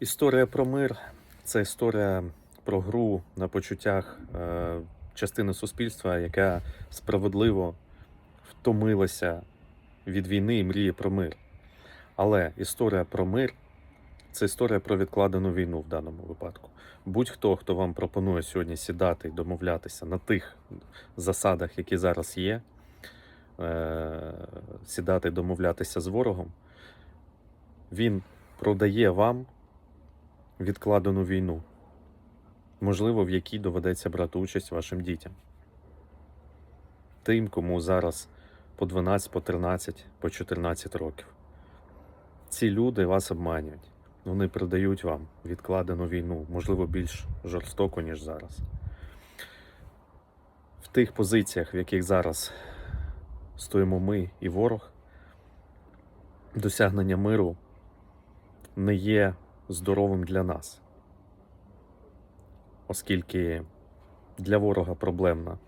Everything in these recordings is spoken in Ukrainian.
Історія про мир це історія про гру на почуттях е, частини суспільства, яка справедливо втомилася від війни і мріє про мир. Але історія про мир це історія про відкладену війну в даному випадку. Будь-хто, хто вам пропонує сьогодні сідати і домовлятися на тих засадах, які зараз є, е, сідати і домовлятися з ворогом, він продає вам відкладену війну, можливо, в якій доведеться брати участь вашим дітям. Тим, кому зараз по 12, по 13, по 14 років. Ці люди вас обманюють. Вони продають вам відкладену війну, можливо, більш жорстоко, ніж зараз. В тих позиціях, в яких зараз стоїмо ми і ворог, досягнення миру не є здоровим для нас, оскільки для ворога проблемна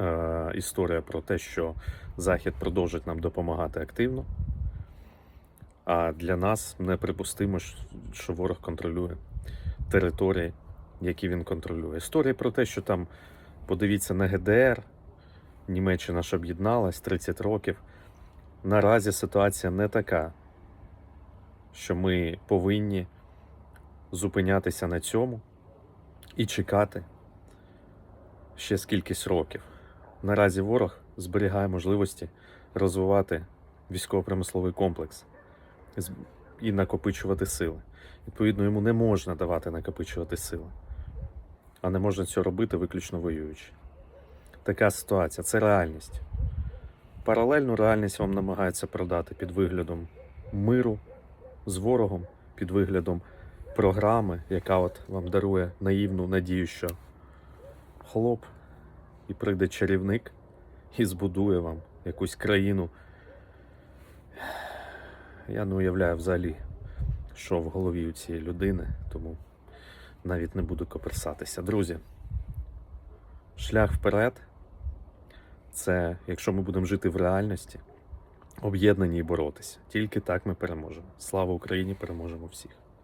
е, історія про те, що Захід продовжить нам допомагати активно, а для нас неприпустимо, що- ворог контролює території, які він контролює. Історія про те, що там, подивіться на ГДР, Німеччина ж об'єдналась 30 років. Наразі ситуація не така, що ми повинні зупинятися на цьому і чекати ще скількись років. Наразі ворог зберігає можливості розвивати військово-промисловий комплекс і накопичувати сили. Відповідно, йому не можна давати накопичувати сили, а не можна цього робити виключно воюючи. Така ситуація це реальність. Паралельну реальність вам намагаються продати під виглядом миру з ворогом, під виглядом програми, яка от вам дарує наївну надію, що хлоп, і прийде чарівник і збудує вам якусь країну. Я не уявляю взагалі, що в голові у цієї людини, тому навіть не буду коперсатися. Друзі, шлях вперед це якщо ми будемо жити в реальності, об'єднані і боротися. Тільки так ми переможемо. Слава Україні! Переможемо всіх!